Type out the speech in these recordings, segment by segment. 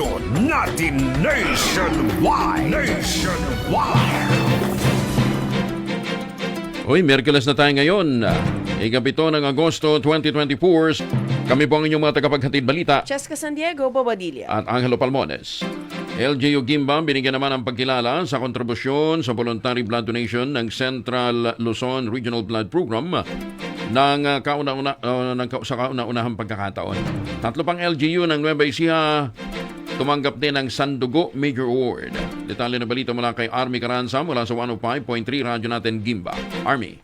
nationwide. Radyo natin nationwide. Nationwide. Uy, Merkules na tayo ngayon. Ikapito ng Agosto 2024. Kami po ang inyong mga tagapaghatid balita Cheska San Diego, Bobadilla. at Angelo Palmones. LGU Gimba binigyan naman ng pagkilala sa kontribusyon sa voluntary blood donation ng Central Luzon Regional Blood Program ng uh, kauna-una, uh, ng, sa kauna-unahang pagkakataon. Tatlo pang LGU ng Nueva Ecija tumanggap din ng Sandugo Major Award. Detalye na balita mula kay Army Caranza mula sa 105.3 Radyo natin Gimba. Army.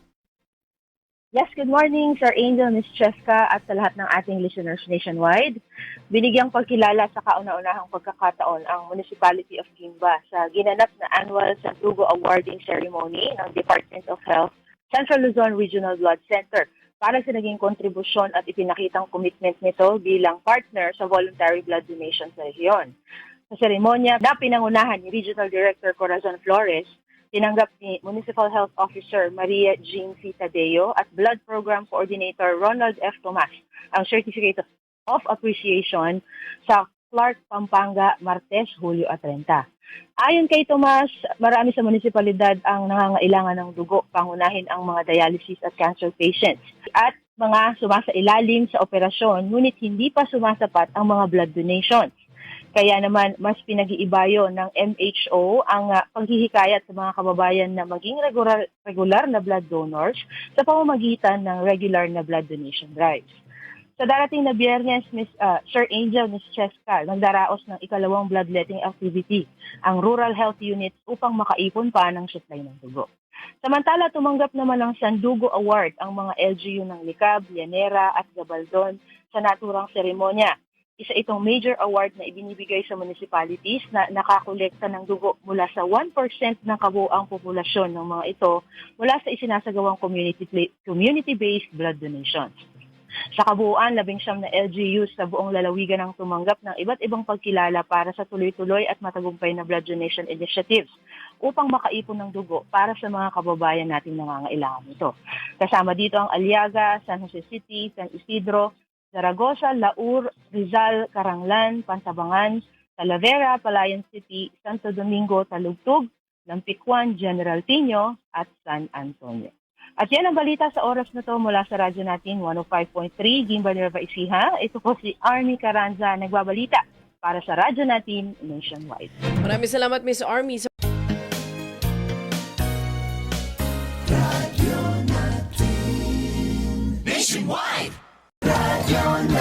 Yes, good morning, Sir Angel, Ms. Cheska, at sa lahat ng ating listeners nationwide. Binigyang pagkilala sa kauna-unahang pagkakataon ang Municipality of Gimba sa ginanap na annual Santugo Awarding Ceremony ng Department of Health, Central Luzon Regional Blood Center para sa naging kontribusyon at ipinakitang commitment nito bilang partner sa voluntary blood donation sa rehiyon. Sa seremonya na pinangunahan ni Regional Director Corazon Flores, tinanggap ni Municipal Health Officer Maria Jean C. Tadeo at Blood Program Coordinator Ronald F. Tomas ang Certificate of- Appreciation sa Clark, Pampanga, Martes, Hulyo at 30. Ayon kay Tomas, marami sa munisipalidad ang nangangailangan ng dugo, pangunahin ang mga dialysis at cancer patients at mga sumasailalim sa operasyon ngunit hindi pa sumasapat ang mga blood donations. Kaya naman mas pinag-iibayo ng MHO ang uh, paghihikayat sa mga kababayan na maging regular, regular na blood donors sa pamamagitan ng regular na blood donation drives. Sa darating na biyernes, Ms. uh, Sir Angel, Ms. Cheska, nagdaraos ng ikalawang bloodletting activity ang Rural Health Units upang makaipon pa ng supply ng dugo. Samantala, tumanggap naman ng Sandugo Award ang mga LGU ng Likab, Llanera at Gabaldon sa naturang seremonya. Isa itong major award na ibinibigay sa municipalities na nakakolekta ng dugo mula sa 1% ng kabuoang populasyon ng mga ito mula sa isinasagawang community community-based blood donations. Sa kabuuan, labing siyam na LGUs sa buong lalawigan ang tumanggap ng iba't ibang pagkilala para sa tuloy-tuloy at matagumpay na blood donation initiatives upang makaipon ng dugo para sa mga kababayan nating nangangailangan nito. Kasama dito ang Aliaga, San Jose City, San Isidro, Zaragoza, Laur, Rizal, Caranglan, Pantabangan, Talavera, Palayan City, Santo Domingo, Talugtog, Lampikwan, General Tino at San Antonio. At yan ang balita sa oras na to mula sa radyo natin 105.3 Gimba Nueva Ecija. Ito po si Army Caranza nagbabalita para sa radyo natin nationwide. Maraming salamat, Miss Army. Sa Nationwide. Radio natin.